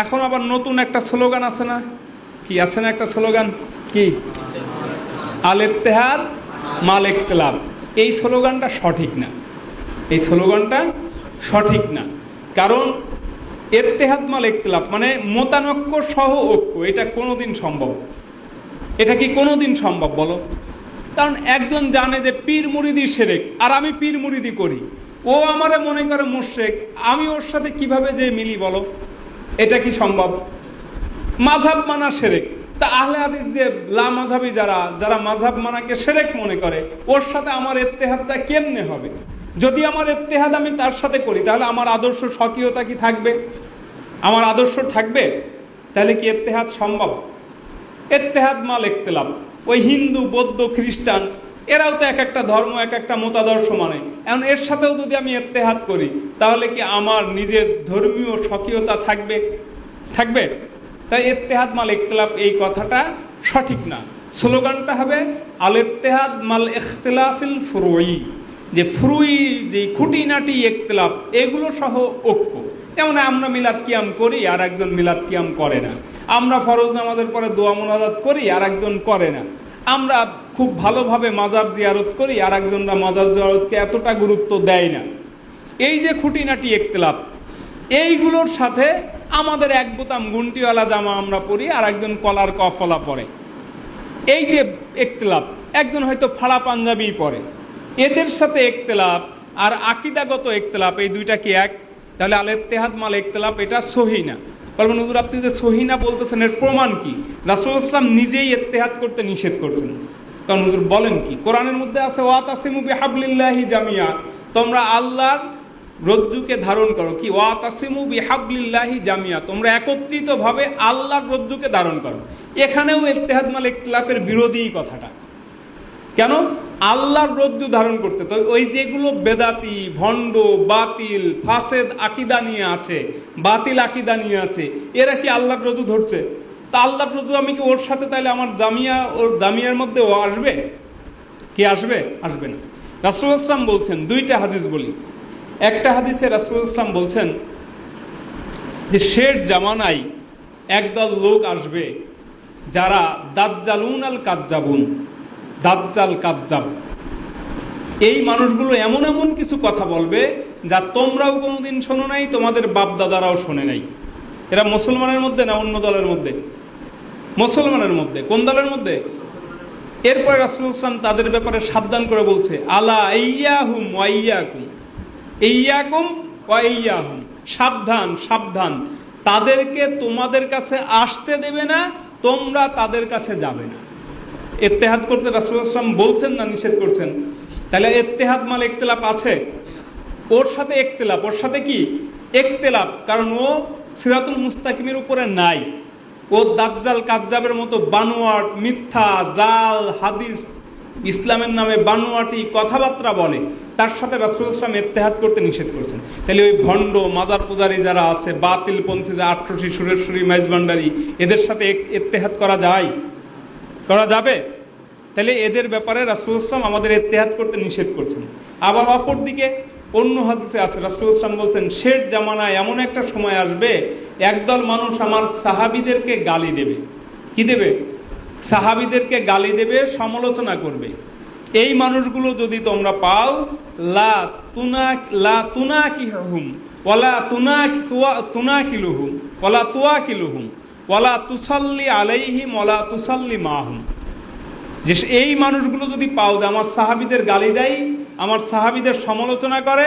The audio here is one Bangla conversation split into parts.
এখন আবার নতুন একটা স্লোগান আছে না? কি আছে না একটা স্লোগান? কি? আল ইত্তেহাদ মাল ইখতিলাফ এই স্লোগানটা সঠিক না। এই স্লোগানটা সঠিক না। কারণ এত্তেহাদ মাল ইখতিলাফ মানে মতানক্য সহ ঐক্য। এটা কোনো দিন সম্ভব। এটা কি কোনো দিন সম্ভব বলো? কারণ একজন জানে যে পীর মুরিদি সেরেক, আর আমি পীর মুরিদি করি। ও আমারে মনে করে মুশ্রেক। আমি ওর সাথে কীভাবে যে মিলি বলো? এটা কি সম্ভব? মাঝাব মানা সেরেক। তা আহলে হাদিস যে লা মাঝাবি যারা যারা মাঝাব মানাকে সেরেক মনে করে, ওর সাথে আমার এত্তেহাদটা কেমনে হবে? যদি আমার এত্তেহাদ আমি তার সাথে করি, তাহলে আমার আদর্শ স্বকীয়তা কি থাকবে? আমার আদর্শ থাকবে? তাহলে কি এত্তেহাদ সম্ভব? এত্তেহাদ মাল ইখতিলাফ। ওই হিন্দু, বৌদ্ধ, খ্রিস্টান এরাও তো এক একটা ধর্ম, এক একটা মতাদর্শ মানে। এখন এর সাথেও যদি আমি এত্তেহাদ করি, তাহলে কি আমার নিজের ধর্মীয় স্বকীয়তা থাকবে? থাকবে? তাই এত্তেহাদ মাল ইখতিলাফ এই কথাটা সঠিক না। স্লোগানটা হবে, আল ইত্তেহাদ মাল ইখতিলাফিল ফুরুই। যে ফুরুই, যে খুঁটিনাটি ইখতিলাফ, এগুলো সহ ঐক্য যেমন আমরা মিলাদ কিয়াম করি, আর একজন মিলাদ কিয়াম করে না। আমরা ফরজ নামাজের পরে দোয়া মোনাজাত করি, আর একজন করে না। আমরা খুব ভালোভাবে মাজার জিয়ারত করি আর একজনরা মাজার জিয়ারতকে এতটা গুরুত্ব দেয় না। এই যে খুঁটিনাটি একতলাপ, এইগুলোর সাথে আমাদের এক বোতাম গুন্টিওয়ালা জামা আমরা পরি আর একজন কলার কফলা পরে। এই যে একতলাপ, একজন হয়তো ফাড়া পাঞ্জাবি পরে। এদের সাথে একতলাপ আর আকিদাগত একতলাপ, এই দুইটা কি এক? তাহলে আল তেহাদ মাল একতলাপ, এটা সহি না। বলবেন হুজুর, আপনি যে সহি না বলতেছেন, এর প্রমাণ কি? রাসুল ইসলাম নিজেই ইত্তেহাদ করতে নিষেধ করছেন। কারণ হুজুর বলেন কি? কোরআনের মধ্যে আছে ওয়াত আসিমু বিহাবলিল্লাহি জামিয়া তোমরা আল্লাহর রজ্জুকে ধারণ করো। কি? ওয়াত আসিমু বিহাবলিল্লাহি জামিয়া তোমরা একত্রিতভাবে আল্লাহর রজ্জুকে ধারণ করো। এখানেও ইত্তেহাদ মাল ইখতিলাফের বিরোধী কথাটা। কেন? আল্লাহর রজ্জু ধারণ করতে। তো ওই যেগুলো বেদাতি, ভণ্ড, বাতিল, ফাসেদ, আকিদা নিয়ে আছে, বাতিল আকিদা নিয়ে আছে, এরা কি আল্লাহর রজ্জু ধরছে? তা আল্লাহর রজ্জু আমি কি ওর সাথে তাহলে আমার জামিয়া, ওর জামিয়ার মধ্যে ও আসবে? কে আসবে? আসবে না। রাসুল ইসলাম বলছেন, দুইটা হাদিস বলি। একটা হাদিসে রাসুল ইসলাম বলছেন যে শেষ জামানায় একদল লোক আসবে যারা দাজ্জালুন আল কাজ্জাবুন, দাজ্জাল কাজ্জাব। এই মানুষগুলো এমন এমন কিছু কথা বলবে যা তোমরাও কোনোদিন শোনো নাই, তোমাদের বাপ দাদারাও শোনে নাই। এরা মুসলমানের মধ্যে না অন্য দলের মধ্যে? মুসলমানের মধ্যে, কোন দলের মধ্যে? এরপরে রাসুল ইসলাম তাদের ব্যাপারে সাবধান করে বলছে, আলা ইয়াহুম ওয়াইয়াকুম ইয়াকুম ওয়াইয়াহুম সাবধান সাবধান। তাদেরকে তোমাদের কাছে আসতে দেবে না, তোমরা তাদের কাছে যাবে না। এত্তেহাদ করতে রাসুল ইসলাম বলছেন না, নিষেধ করছেন? তাহলে এত্তেহাদ মাল একতেলাপ আছে। ওর সাথে একতেলাপ ওর সাথে কি? একতেলাপ কারণ ও সিরাতুল মুস্তাকিমের উপরে নাই। ও দাজ্জাল কাজ্জাবের মতো বানোয়াট, মিথ্যা, জাল, হাদিস, ইসলামের নামে বানোয়াটি কথাবার্তা বলে, তার সাথে রাসুল ইসলাম এত্তেহাদ করতে নিষেধ করছেন। তাহলে ওই ভণ্ড মাজার পূজারি যারা আছে বাতিল পন্থী যে আট্রসি, সুরেশ্বরী মাইজভান্ডারি এদের সাথে এত্তেহাদ করা যায়? করা যাবে? তাহলে এদের ব্যাপারে রাসুল ইসলাম আমাদের এত্তেহাদ করতে নিষেধ করছেন। আবার অপর দিকে অন্য হাদিসে আছে, রাসুল বলছেন শেষ জামানায় এমন একটা সময় আসবে, একদল মানুষ আমার সাহাবিদেরকে গালি দেবে। কি দেবে? সাহাবিদেরকে গালি দেবে, সমালোচনা করবে। এই মানুষগুলো যদি তোমরা পাও, লা তুনা লা তুনা কি হুম ওলা তুনা তুনা কিলুহুম ওলা তুয়া কিলুহুম ওলা তুসাল্লি আলাইহিম ওলা তুসাল্লি মাহুম। যে এই মানুষগুলো যদি পাও যে আমার সাহাবিদের গালি দেয় আমার সাহাবিদের সমালোচনা করে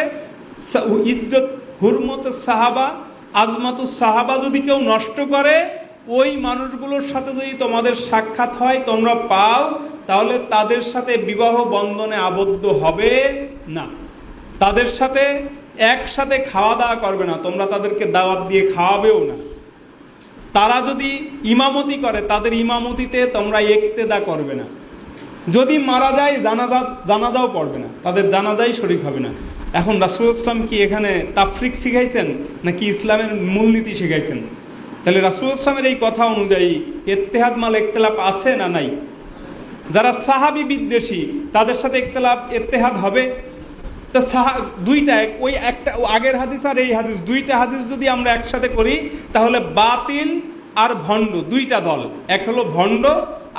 ইজ্জত হুরমত সাহাবা, আজমাত সাহাবা যদি কেউ নষ্ট করে, ওই মানুষগুলোর সাথে যদি তোমাদের সাক্ষাৎ হয়, তোমরা পাও, তাহলে তাদের সাথে বিবাহ বন্ধনে আবদ্ধ হবে না। তাদের সাথে একসাথে খাওয়া দাওয়া করবে না, তোমরা তাদেরকে দাওয়াত দিয়ে খাওয়াবেও না। তারা যদি ইমামতি করে, তাদের ইমামতিতে তোমরা একতেদা করবে না। যদি মারা যায়, জানাজা জানাজাও পড়বে না। তাদের জানাজাই শরিক হবে না। এখন রাসুল ইসলাম কি এখানে তাফরিক শিখাইছেন, নাকি ইসলামের মূলনীতি শিখাইছেন? তাহলে রাসুল ইসলামের এই কথা অনুযায়ী এত্তেহাদ মাল একতলাপ আছে না নাই? যারা সাহাবি বিদ্বেষী, তাদের সাথে একতলাপ এত্তেহাদ হবে? তো সাহা দুইটা ওই একটা আগের হাদিস আর এই হাদিস। দুইটা হাদিস যদি আমরা একসাথে করি, তাহলে বাতিল আর ভণ্ড, দুইটা দল। এক হলো ভণ্ড,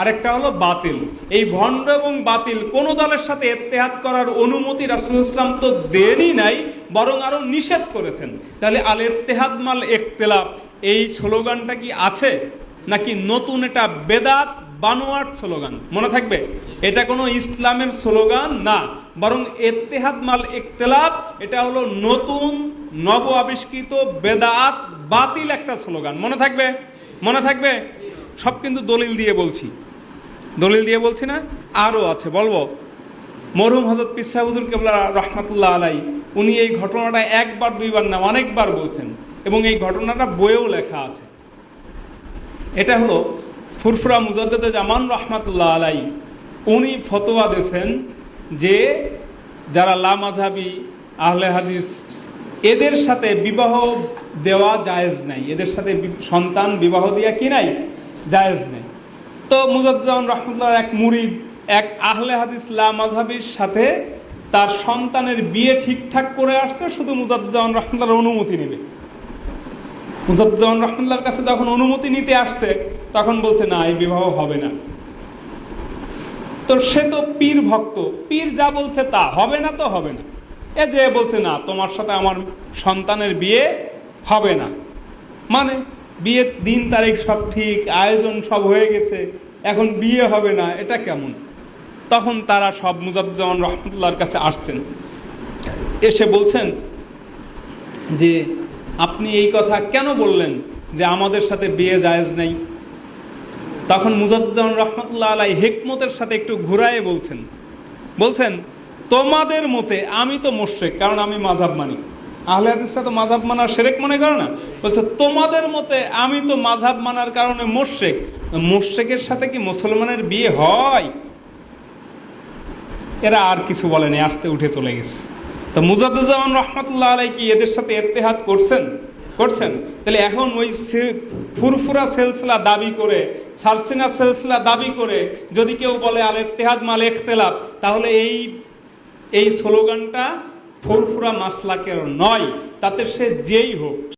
আরেকটা হলো বাতিল। এই ভণ্ড এবং বাতিল কোন দলের সাথে এত্তেহাত করার অনুমতি রাসুল ইসলাম তো দেনই নাই, বরং আরও নিষেধ করেছেন। তাহলে আল এত্তেহাদ মাল একতেলাপ এই স্লোগানটা কি আছে? নাকি নতুন এটা বেদাত বানোয়াট স্লোগান? মনে থাকবে? এটা কোনো ইসলামের স্লোগান না, বরং এত্তেহাদ মাল একতেলাপ এটা হলো নতুন নব আবিষ্কৃত বেদাত বাতিল একটা স্লোগান। মনে থাকবে? মনে থাকবে? সব কিন্তু দলিল দিয়ে বলছি। দলিল দিয়ে বলছি না, আরও আছে, বলব। মরহুম হজরত পিসা হুজুর কেবলা রহমাতুল্লাহ আলাই উনি এই ঘটনাটা একবার, দুইবার না, অনেকবার বলছেন এবং এই ঘটনাটা বইয়েও লেখা আছে। এটা হলো ফুরফুরা মুজাদ্দেদে জামান রহমাতুল্লাহ আলাই উনি ফতোয়া দিয়েছেন যে যারা লামাঝাবি আহলে হাদিস এদের সাথে বিবাহ দেওয়া জায়েজ নাই। এদের সাথে সন্তান বিবাহ দেওয়া কি নাই? জায়েজ নেই। তো মুজাদ্দান রহমতুল্লাহ এক মুরিদ, এক আহলে হাদিস লামাঝাবির সাথে তার সন্তানের বিয়ে ঠিকঠাক করে আসছে, শুধু মুজাদ্দান রহমতুল্লাহর অনুমতি নেবে। মুজাদ্দান রহমতুল্লাহর কাছে যখন অনুমতি নিতে আসছে, তখন বলছে, না, এই বিবাহ হবে না। তো সে তো পীর ভক্ত। পীর যা বলছে তা হবে না তো হবে না। এ যে বলছে না, তোমার সাথে আমার সন্তানের বিয়ে হবে না। মানে বিয়ের দিন তারিখ সব ঠিক, আয়োজন সব হয়ে গেছে, এখন বিয়ে হবে না, এটা কেমন? তখন তারা সব মুজাদ্দান রহমতুল্লাহর কাছে আসছেন। এসে বলছেন যে, আপনি এই কথা কেন বললেন যে আমাদের সাথে বিয়ে জায়েজ নেই? তখন মুজাদ্দান রহমতুল্লাহ আলাই হেকমতের সাথে একটু ঘুরায়ে বলছেন। বলছেন তোমাদের মতে আমি তো মোশেক, কারণ আমি মাঝাব মানি। আহলে হাদিসরা তো মাঝাব মানার সেরেক মনে করে না। বলছে, তোমাদের মতে আমি তো মাঝাব মানার কারণে মোশেক? মোশেকের সাথে কি মুসলমানের বিয়ে হয়? এরা আর কিছু বলেনি, আস্তে উঠে চলে গেছে। তো মুজাদ্দুজ্জামান রহমতুল্লাহ আলাই কি এদের সাথে এত্তেহাত করছেন? করছেন। তাহলে এখন ওই ফুরফুরা সেলসিলা দাবি করে সালসিনা সেলসিলা দাবি করে যদি কেউ বলে আল এত্তেহাদ মাল এখতেলাপ তাহলে এই এই স্লোগানটা ফুরফুরা মাসলাকের নয় তাতে সে যেই হোক।